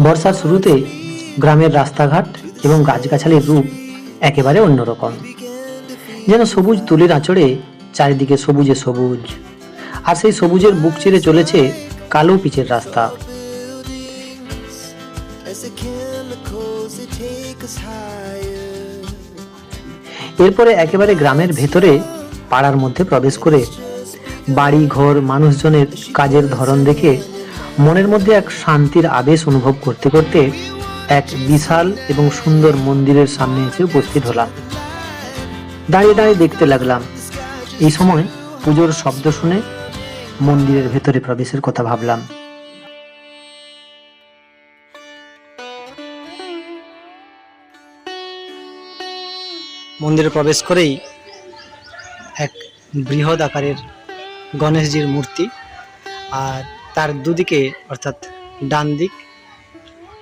বর্ষার শুরুতে গ্রামের রাস্তাঘাট এবং গাছগাছালির রূপ একেবারে অন্যরকম যেন সবুজ তুলির আঁচড়ে চারিদিকে সবুজে সবুজ আর সেই সবুজের বুক চিরে চলেছে কালো পিচের রাস্তা. এরপরে একেবারে গ্রামের ভেতরে পাড়ার মধ্যে প্রবেশ করে বাড়ি ঘর মানুষজনের কাজের ধরন দেখে মনের মধ্যে এক শান্তির আদেশ অনুভব করতে করতে এক বিশাল এবং সুন্দর মন্দিরের সামনে এসে উপস্থিত হলাম। দাঁড়িয়ে দাঁড়িয়ে দেখতে লাগলাম। এই সময় পুজোর শব্দ শুনে মন্দিরের ভেতরে প্রবেশের কথা ভাবলাম। মন্দিরে প্রবেশ করেই এক বৃহৎ আকারের গণেশজির মূর্তি আর তার দুদিকে, অর্থাৎ ডান দিক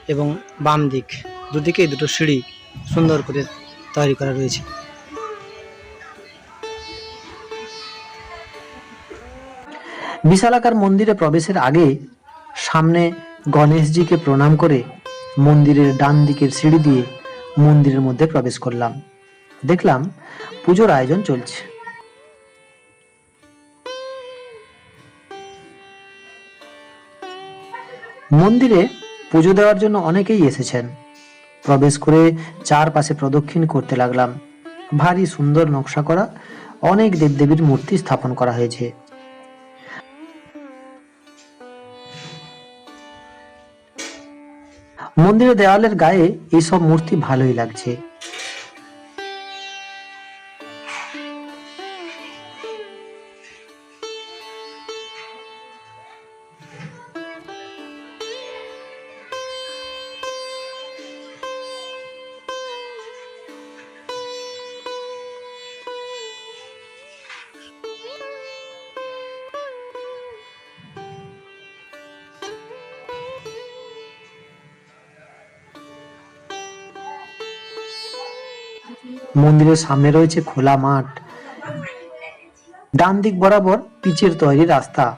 এবং বাম দিক, দুদিকেই দুটো সিঁড়ি সুন্দর করে তৈরি করা রয়েছে। বিশালাকার মন্দিরে প্রবেশের আগে সামনে গণেশজিকে প্রণাম করে মন্দিরের ডান দিকের সিঁড়ি দিয়ে মন্দিরের মধ্যে প্রবেশ করলাম। দেখলাম পুজোর আয়োজন চলছে। মন্দিরে পুজো দেওয়ার জন্য অনেকেই এসেছেন। প্রবেশ করে চারপাশে প্রদক্ষিণ করতে লাগলাম। ভারী সুন্দর নকশা করা অনেক দেবদেবীর মূর্তি স্থাপন করা হয়েছে। মন্দিরের দেওয়ালের গায়ে এইসব মূর্তি ভালোই লাগছে। মন্দিরের সামনে রয়েছে খোলা মাঠ। ডান দিক বরাবর পিচের তৈরি রাস্তা।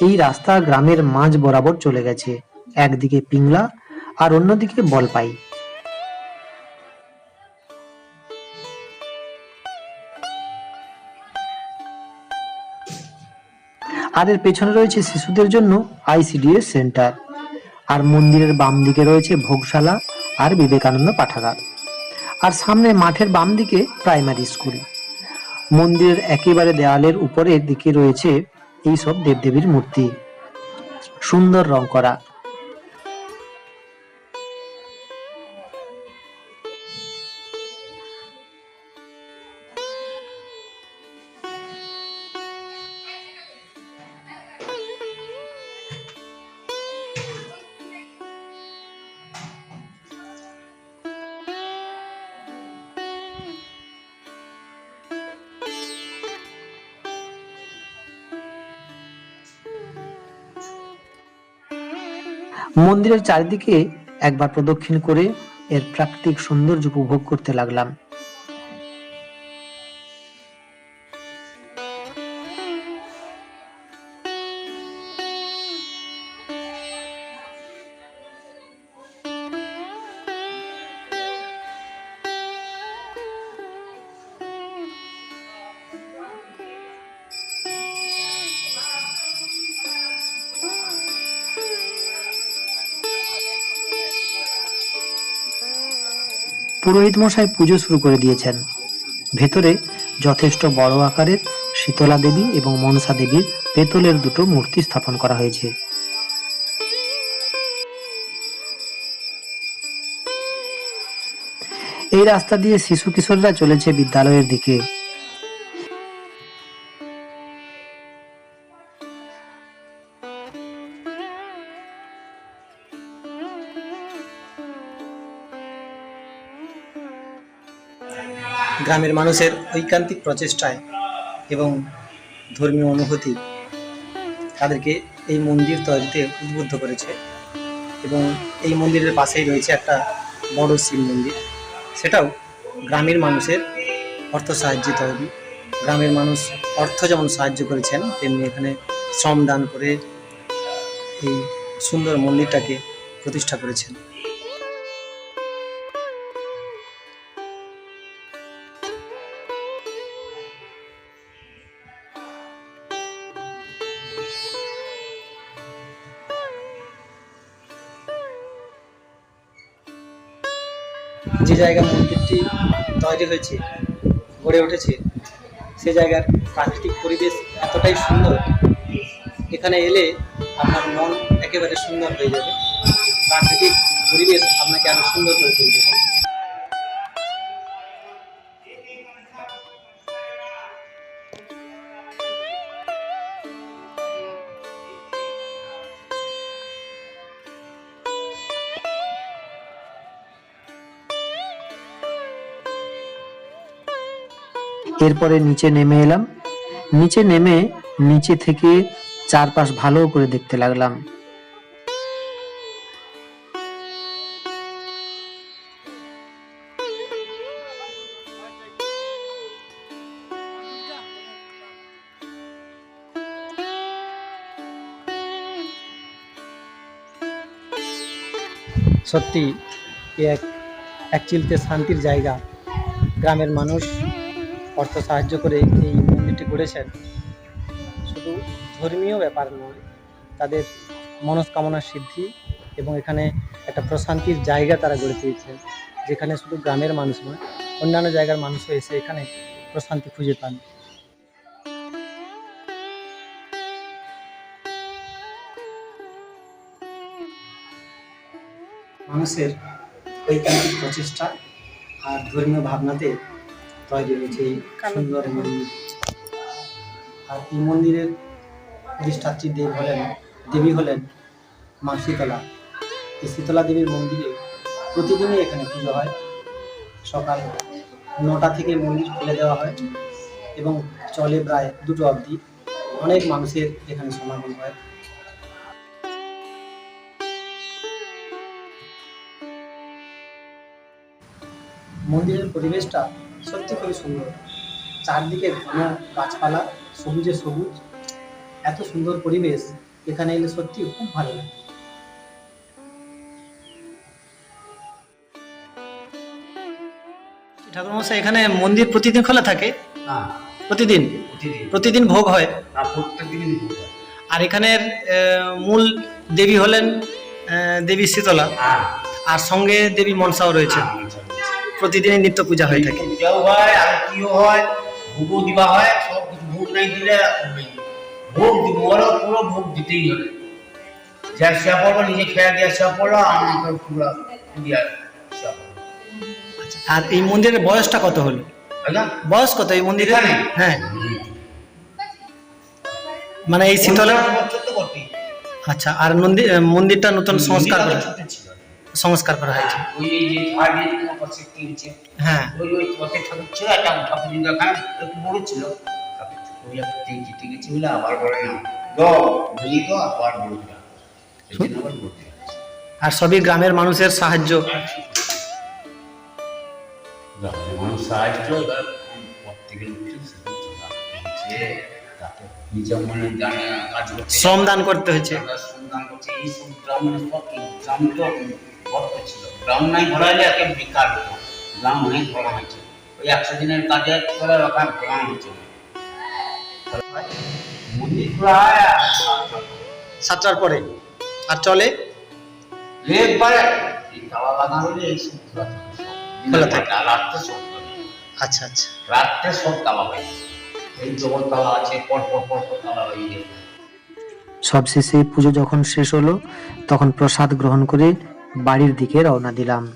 এই রাস্তা গ্রামের মাঝ বরাবর চলে গেছে। একদিকে পিংলা আর অন্যদিকে বলপাই। আর এর পেছনে রয়েছে শিশুদের জন্য আইসিডিএস সেন্টার। আর মন্দিরের বাম দিকে রয়েছে ভোগশালা আর বিবেকানন্দ পাঠাগার। আর সামনে মাঠের বাম দিকে প্রাইমারি স্কুল। মন্দিরের একেবারে দেওয়ালের উপরের দিকে রয়েছে এইসব দেবদেবীর মূর্তি। সুন্দর রং করা। মন্দিরের চারিদিকে একবার প্রদক্ষিণ করে এর প্রাকৃতিক সৌন্দর্য উপভোগ করতে লাগলাম। পুরোহিত মশাই পুজো শুরু করে দিয়েছেন। ভেতরে যথেষ্ট বড় আকারের শীতলা দেবী এবং মনসা দেবীর পেতলের দুটো মূর্তি স্থাপন করা হয়েছে। এই রাস্তা দিয়ে শিশু কিশোররা চলেছে বিদ্যালয়ের দিকে। গ্রামের মানুষের ঐকান্তিক প্রচেষ্টায় এবং ধর্মীয় অনুভূতি তাদেরকে এই মন্দির তৈরিতে উদ্বুদ্ধ করেছে এবং এই মন্দিরের পাশেই রয়েছে একটা বড় শিব মন্দির। সেটাও গ্রামের মানুষের অর্থ সাহায্যে তৈরি। গ্রামের মানুষ অর্থ যেমন সাহায্য করেছেন, তেমনি এখানে শ্রম দান করে এই সুন্দর মন্দিরটাকে প্রতিষ্ঠা করেছেন। যে জায়গায় মন্দিরটি তৈরি হয়েছে, গড়ে উঠেছে, সে জায়গার প্রাকৃতিক পরিবেশ এতটাই সুন্দর। এখানে এলে আপনার মন একেবারে সুন্দর হয়ে যাবে। প্রাকৃতিক পরিবেশ আপনাকে আরও সুন্দর করে তুলবে। এরপরে নিচে নেমে এলাম। নিচে নেমে নিচে থেকে চারপাশ ভালো করে দেখতে লাগলাম। সত্যি এক এক চিলতে শান্তির জায়গা। গ্রামের মানুষ অর্থ সাহায্য করে এই মন্দিরটি গড়েছেন। শুধু ধর্মীয় ব্যাপার নয়, তাদের মনস্কামনা সিদ্ধি এবং এখানে একটা প্রশান্তির জায়গা তারা গড়ে তুলেছেন, যেখানে শুধু গ্রামের মানুষ নয়, অন্যান্য জায়গার মানুষও এসে এখানে প্রশান্তি খুঁজে পান। মানুষের ঐকান্তিক প্রচেষ্টা আর ধর্মীয় ভাবনাতে তৈরি হয়েছে এই সুন্দর মন্দির আর এই মন্দিরের প্রতিষ্ঠাত্রী দেব হলেন দেবী হলেন মা শীতলা। এই শীতলা দেবীর মন্দিরে প্রতিদিনই এখানে পুজো হয়। সকাল নটা থেকে মন্দির খুলে দেওয়া হয় এবং চলে প্রায় দুটো অবধি অনেক মানুষের এখানে সমাগম হয়। মন্দিরের পরিবেশটা সত্যি খুবই সুন্দর। চারদিকে ঘন গাছপালা সবুজে সবুজ। এত সুন্দর পরিবেশ এখানে এলে সত্যি খুব ভালো লাগে। ঠাকুরমশাই এখানে মন্দির প্রতিদিন খোলা থাকে? না। প্রতিদিন? প্রতিদিন। ভোগ হয়? আর এখানের আহ, মূল দেবী হলেন আহ, দেবী শীতলা। হ্যাঁ। আর সঙ্গে দেবী মনসাও রয়েছে। হ্যাঁ। প্রতিদিনই নিত্য পূজা হয়ে থাকে। পূজাও হয় আরতিও হয় ভোগও দিবা হয় সব কিছু ভোগ নাই দিলে ভোগ পুরো ভোগ দিতেই হবে। যা সেবা নিজে খেয়ে দিয়ে সেবা পড়ল আমাকে পুরো দিয়ে আর এই মন্দিরের বয়সটা কত হলো? বয়স কত এই মন্দিরের? এখানে? হ্যাঁ। মানে এই শীতলা? আচ্ছা আর মন্দির মন্দিরটা নতুন সংস্কার করা সংস্কার করা হয়েছে। কিনছে হ্যাঁ। ওই ওই পথে ঠাকুর ছিল একটা ঠাকুর কিন্তু একটু বড় ছিল। ওই একটা জিতে গেছে বলে আবার বলে না দ বুঝি তো আবার বলতে আবার বলতে আর সবই গ্রামের মানুষের সাহায্য। মানুষ মনে করতে শ্রম দান করতে হয়েছে। শ্রমদান করছি এই সব গ্রামের গ্রাম তো ছিল গ্রাম নাই একে বেকার হতো? গ্রাম ভরা হয়েছে। ওই একশো দিনের কাজে করে ওখান গ্রাম হচ্ছে মন্দির খোলা হয় সাতটার পরে। আর চলে? একবারে তালা লাগানো এই সব খোলা থাকে। সব। খোলা থাকে। আর রাত্রে সব আচ্ছা আচ্ছা। রাত্রে সব তালা হয় এই জগৎ তালা আছে পর পর পর পর তালা হয়ে যায় সবশেষে পুজো যখন শেষ হলো তখন প্রসাদ গ্রহণ করে বাড়ির দিকে রওনা দিলাম।